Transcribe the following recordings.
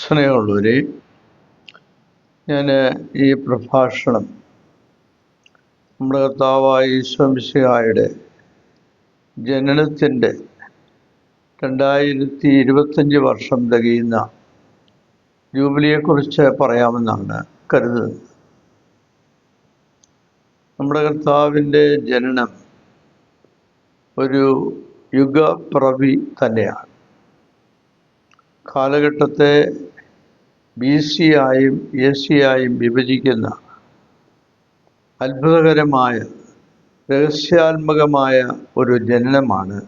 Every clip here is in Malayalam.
സ്നേഹമുള്ളവരെ ഞാൻ ഈ പ്രഭാഷണം നമ്മുടെ കർത്താവായ ഈശ്വംശിഹായുടെ ജനനത്തിന്റെ രണ്ടായിരത്തി ഇരുപത്തഞ്ച് വർഷം തികയുന്ന ജൂബിലിയെക്കുറിച്ച് പറയാമെന്നാണ് കരുതുന്നത്. നമ്മുടെ കർത്താവിന്റെ ജനനം ഒരു യുഗപ്രവി തന്നെയാണ്. കാലഘട്ടത്തെ ബി സി ആയും എ സി ആയും വിഭജിക്കുന്ന അത്ഭുതകരമായ രഹസ്യാത്മകമായ ഒരു ജനനമാണ്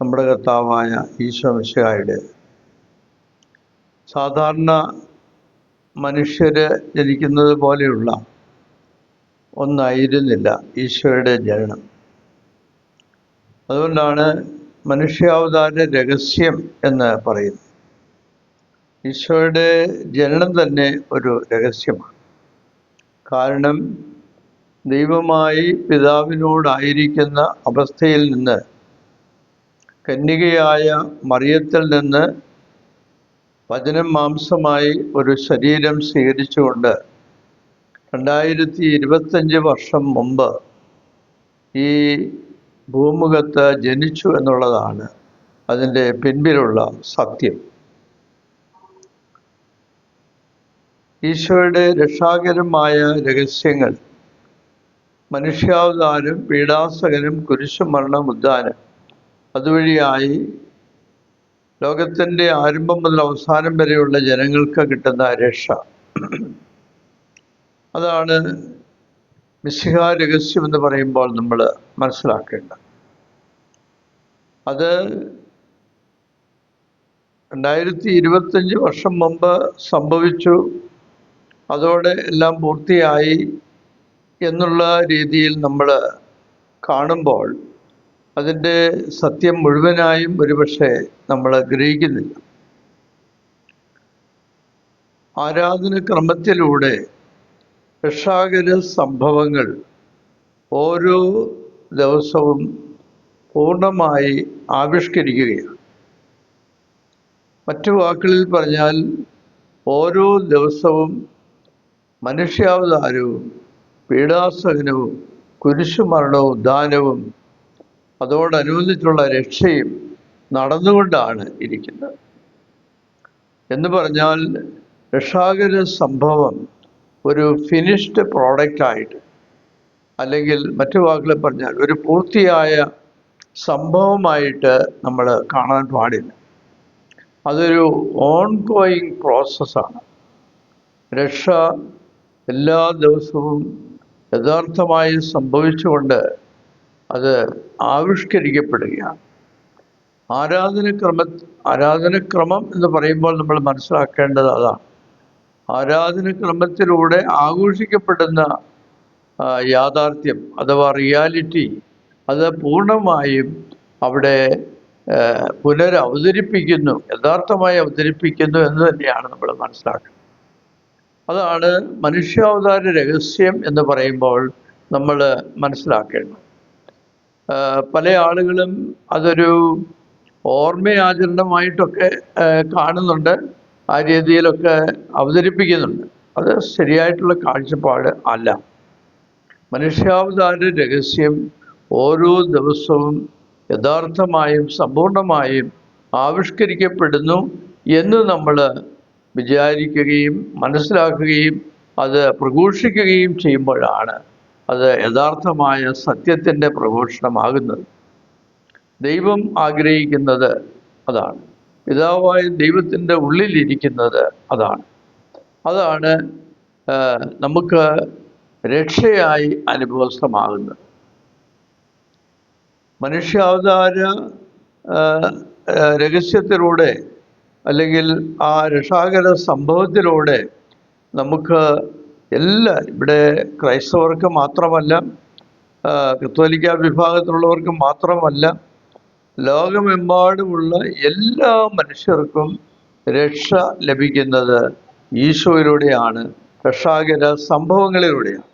നമ്മുടെ കർത്താവായ ഈശ്വരശായുടെ സാധാരണ മനുഷ്യർ ജനിക്കുന്നത് പോലെയുള്ള ഒന്നായിരുന്നില്ല ഈശോയുടെ ജനനം. അതുകൊണ്ടാണ് മനുഷ്യാവതാര രഹസ്യം എന്ന് പറയുന്നത്. ഈശോയുടെ ജനനം തന്നെ ഒരു രഹസ്യമാണ്. കാരണം ദൈവമായി പിതാവിനോടായിരിക്കുന്ന അവസ്ഥയിൽ നിന്ന് കന്യകയായ മറിയത്തിൽ നിന്ന് വചനം മാംസമായി ഒരു ശരീരം സ്വീകരിച്ചുകൊണ്ട് രണ്ടായിരത്തി ഇരുപത്തഞ്ച് വർഷം മുമ്പ് ഈ ഭൂമുഖത്ത് ജനിച്ചു എന്നുള്ളതാണ് അതിന്റെ പിൻപിലുള്ള സത്യം. ഈശോയുടെ രക്ഷാകരമായ രഹസ്യങ്ങൾ. മനുഷ്യാവതാരം പീഡാസകനും കുരിശുമരണം ഉദ്ധാനം. അതുവഴിയായി ലോകത്തിന്റെ ആരംഭം മുതൽ അവസാനം വരെയുള്ള ജനങ്ങൾക്ക് കിട്ടുന്ന രക്ഷ. അതാണ് മിസ്സിഹ രഹസ്യം എന്ന് പറയുമ്പോൾ നമ്മൾ മനസ്സിലാക്കേണ്ടത് അത് രണ്ടായിരത്തി ഇരുപത്തഞ്ച് വർഷം മുമ്പ് സംഭവിച്ചു. അതോടെ എല്ലാം പൂർത്തിയായി എന്നുള്ള രീതിയിൽ നമ്മൾ കാണുമ്പോൾ അതിന്റെ സത്യം മുഴുവനായും ഒരുപക്ഷെ നമ്മൾ ഗ്രഹിക്കുന്നില്ല. ആരാധനക്രമത്തിലൂടെ രക്ഷാകര സംഭവങ്ങൾ ഓരോ ദിവസവും പൂർണമായി ആവിഷ്കരിക്കുകയാണ്. മറ്റു വാക്കുകളിൽ പറഞ്ഞാൽ ഓരോ ദിവസവും മനുഷ്യാവതാരവും പീഡാസഹനവും കുരിശുമരണവും ദാനവും അതോടനുബന്ധിച്ചുള്ള രക്ഷയും നടന്നുകൊണ്ടാണ് ഇരിക്കുന്നത്. എന്ന് പറഞ്ഞാൽ രക്ഷാകര സംഭവം ഒരു ഫിനിഷ്ഡ് പ്രോഡക്റ്റായിട്ട് അല്ലെങ്കിൽ മറ്റു വാക്കുകൾ പറഞ്ഞാൽ ഒരു പൂർത്തിയായ സംഭവമായിട്ട് നമ്മൾ കാണാൻ പാടില്ല. അതൊരു ഓൺ ഗോയിങ് പ്രോസസ്സാണ് രക്ഷ എല്ലാ ദിവസവും യഥാർത്ഥമായി സംഭവിച്ചുകൊണ്ട് അത് ആവിഷ്കരിക്കപ്പെടുകയാണ്. ആരാധനക്രമ ആരാധനക്രമം എന്ന് പറയുമ്പോൾ നമ്മൾ മനസ്സിലാക്കേണ്ടത് അതാണ്. ആരാധനക്രമത്തിലൂടെ ആഘോഷിക്കപ്പെടുന്ന യാഥാർത്ഥ്യം അഥവാ റിയാലിറ്റി അത് പൂർണമായും അവിടെ പുനരവതരിപ്പിക്കുന്നു യഥാർത്ഥമായി അവതരിപ്പിക്കുന്നു എന്ന് തന്നെയാണ് നമ്മൾ മനസ്സിലാക്കുന്നത് അതാണ് മനുഷ്യാവതാര രഹസ്യം എന്ന് പറയുമ്പോൾ നമ്മൾ മനസ്സിലാക്കേണ്ടത്. പല ആളുകളും അതൊരു ഓർമ്മയാചരണമായിട്ടൊക്കെ കാണുന്നുണ്ട്. ആ രീതിയിലൊക്കെ അവതരിപ്പിക്കുന്നുണ്ട്. അത് ശരിയായിട്ടുള്ള കാഴ്ചപ്പാട് അല്ല. മനുഷ്യാവതാര രഹസ്യം ഓരോ ദിവസവും യഥാർത്ഥമായും സമ്പൂർണമായും ആവിഷ്കരിക്കപ്പെടുന്നു എന്ന് നമ്മൾ വിചാരിക്കുകയും മനസ്സിലാക്കുകയും അത് പ്രഘോഷിക്കുകയും ചെയ്യുമ്പോഴാണ് അത് യഥാർത്ഥമായ സത്യത്തിന്റെ പ്രഘോഷണമാകുന്നത്. ദൈവം ആഗ്രഹിക്കുന്നത് അതാണ്. പിതാവായ ദൈവത്തിന്റെ ഉള്ളിലിരിക്കുന്നത് അതാണ്. അതാണ് നമുക്ക് രക്ഷയായി അനുഭവസ്ഥമാകുന്നത്. മനുഷ്യാവതാര രഹസ്യത്തിലൂടെ അല്ലെങ്കിൽ ആ രക്ഷാകര സംഭവത്തിലൂടെ നമുക്ക് എല്ലാ ഇവിടെ ക്രൈസ്തവർക്ക് മാത്രമല്ല കത്തോലിക്ക വിഭാഗത്തിലുള്ളവർക്ക് മാത്രമല്ല ലോകമെമ്പാടുമുള്ള എല്ലാ മനുഷ്യർക്കും രക്ഷ ലഭിക്കുന്നത് ഈശോയിലൂടെയാണ് രക്ഷാകര സംഭവങ്ങളിലൂടെയാണ്.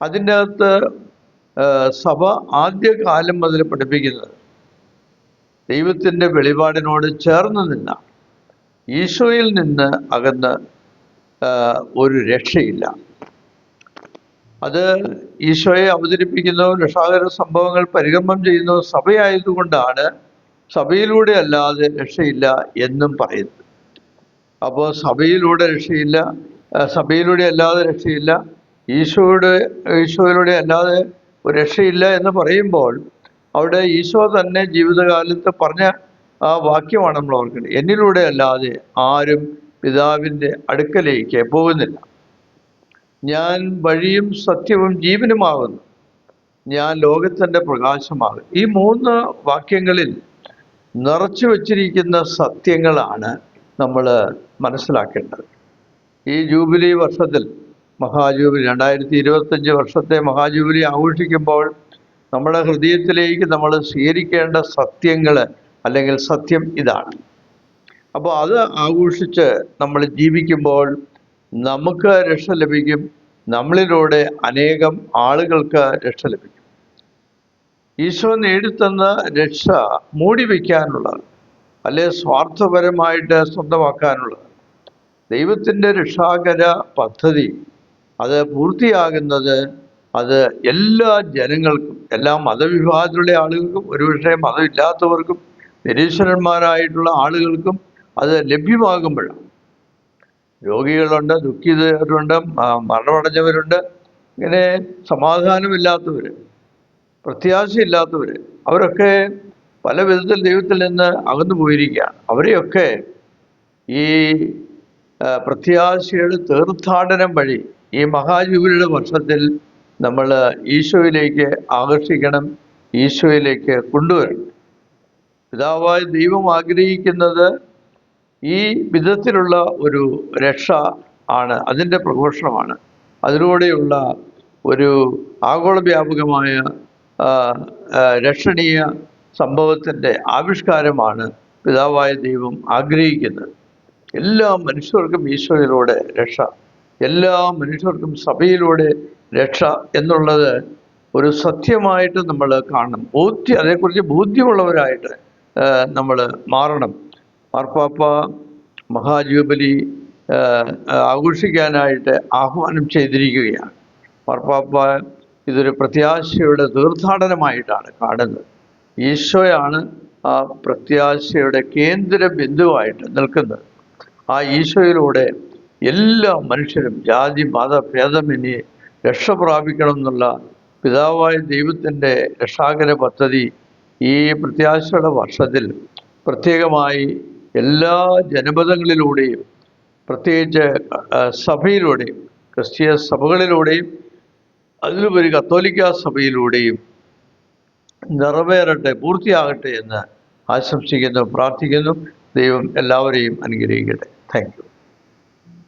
അതിന്റെ അകത്ത് സഭ ആദ്യകാലം മുതൽ പഠിപ്പിക്കുന്നത് ദൈവത്തിന്റെ വെളിപാടിനോട് ചേർന്ന് നിന്ന ഈശോയിൽ നിന്ന് അകന്ന് ഒരു രക്ഷയില്ല. അത് ഈശോയെ അവതരിപ്പിക്കുന്നു രക്ഷാകര സംഭവങ്ങൾ പരികമ്പം ചെയ്യുന്നു സഭയായതുകൊണ്ടാണ് സഭയിലൂടെ അല്ലാതെ രക്ഷയില്ല എന്നും പറയുന്നത്. അപ്പോൾ സഭയിലൂടെ രക്ഷയില്ല സഭയിലൂടെ അല്ലാതെ രക്ഷയില്ല ഈശോയുടെ ഈശോയിലൂടെ അല്ലാതെ രക്ഷയില്ല എന്ന് പറയുമ്പോൾ അവിടെ ഈശോ തന്നെ ജീവിതകാലത്ത് പറഞ്ഞ ആ വാക്യമാണ് നമ്മൾ ഓർക്കേണ്ടത്. എന്നിലൂടെ അല്ലാതെ ആരും പിതാവിന്റെ അടുക്കലേക്ക് പോകുന്നില്ല. ഞാൻ വഴിയും സത്യവും ജീവനുമാകുന്നു. ഞാൻ ലോകത്തിന്റെ പ്രകാശമാകും ഈ മൂന്ന് വാക്യങ്ങളിൽ നിറച്ചു വച്ചിരിക്കുന്ന സത്യങ്ങളാണ് നമ്മൾ മനസ്സിലാക്കേണ്ടത്. ഈ ജൂബിലി വർഷത്തിൽ മഹാജൂബിലി രണ്ടായിരത്തി ഇരുപത്തഞ്ച് വർഷത്തെ മഹാജൂബിലി ആഘോഷിക്കുമ്പോൾ നമ്മുടെ ഹൃദയത്തിലേക്ക് നമ്മൾ സ്വീകരിക്കേണ്ട സത്യങ്ങൾ അല്ലെങ്കിൽ സത്യം ഇതാണ്. അപ്പോൾ അത് ആഘോഷിച്ച് നമ്മൾ ജീവിക്കുമ്പോൾ നമുക്ക് രക്ഷ ലഭിക്കും നമ്മളിലൂടെ അനേകം ആളുകൾക്ക് രക്ഷ ലഭിക്കും. ഈശോ നേടിത്തന്ന രക്ഷ മൂടി വയ്ക്കാനുള്ളത് അല്ലെ സ്വാർത്ഥപരമായിട്ട് സ്വന്തമാക്കാനുള്ളത് ദൈവത്തിന്റെ രക്ഷാകര പദ്ധതി അത് പൂർത്തിയാകുന്നത് അത് എല്ലാ ജനങ്ങൾക്കും എല്ലാ മതവിഭാഗത്തിലുള്ള ആളുകൾക്കും ഒരുപക്ഷെ മതമില്ലാത്തവർക്കും നിരീശ്വരന്മാരായിട്ടുള്ള ആളുകൾക്കും അത് ലഭ്യമാകുമ്പോൾ രോഗികളുണ്ട് ദുഃഖിതരുണ്ട് മരണമടഞ്ഞവരുണ്ട്. ഇങ്ങനെ സമാധാനമില്ലാത്തവർ പ്രത്യാശയില്ലാത്തവർ അവരൊക്കെ പല വിധത്തിൽ ദൈവത്തിൽ നിന്ന് അകന്നു പോയിരിക്കുകയാണ്. അവരെയൊക്കെ ഈ പ്രത്യാശയുടെ തീർത്ഥാടനം വഴി ഈ മഹാജൂബിലിയുടെ വർഷത്തിൽ നമ്മൾ ഈശോയിലേക്ക് ആകർഷിക്കണം ഈശോയിലേക്ക് കൊണ്ടുവരണം. പിതാവായ ദൈവം ആഗ്രഹിക്കുന്നത് ഈ വിധത്തിലുള്ള ഒരു രക്ഷ ആണ് അതിന്റെ പ്രഘോഷണമാണ്. അതിലൂടെയുള്ള ഒരു ആഗോള വ്യാപകമായ ആ, ആ, രക്ഷണീയ സംഭവത്തിന്റെ ആവിഷ്കാരമാണ് പിതാവായ ദൈവം ആഗ്രഹിക്കുന്നത്. എല്ലാ മനുഷ്യർക്കും ഈശോയിലൂടെ രക്ഷ എല്ലാ മനുഷ്യർക്കും സഭയിലൂടെ രക്ഷ എന്നുള്ളത് ഒരു സത്യമായിട്ട് നമ്മൾ കാണണം ബോധ്യം അതേക്കുറിച്ച് ബോധ്യമുള്ളവരായിട്ട് നമ്മൾ മാറണം. മാർപ്പാപ്പ മഹാജൂബലി ആഘോഷിക്കാനായിട്ട് ആഹ്വാനം ചെയ്തിരിക്കുകയാണ്. മാർപ്പാപ്പ ഇതൊരു പ്രത്യാശയുടെ തീർത്ഥാടനമായിട്ടാണ് കാണുന്നത്. ഈശോയാണ് ആ പ്രത്യാശയുടെ കേന്ദ്ര ബിന്ദുവായിട്ട് നിൽക്കുന്നത്. ആ ഈശോയിലൂടെ എല്ലാ മനുഷ്യരും ജാതി മത ഭേദമന്യേ രക്ഷ പ്രാപിക്കണം എന്നുള്ള പിതാവായ ദൈവത്തിന്റെ രക്ഷാകര പദ്ധതി ഈ പ്രത്യാശയുടെ വർഷത്തിൽ പ്രത്യേകമായി എല്ലാ ജനപദങ്ങളിലൂടെയും പ്രത്യേകിച്ച് സഭയിലൂടെയും ക്രിസ്തീയ സഭകളിലൂടെയും അതിലുപരി കത്തോലിക്ക സഭയിലൂടെയും നിറവേറട്ടെ പൂർത്തിയാകട്ടെ എന്ന് ആശംസിക്കുന്നു പ്രാർത്ഥിക്കുന്നു. ദൈവം എല്ലാവരെയും അനുഗ്രഹിക്കട്ടെ. താങ്ക്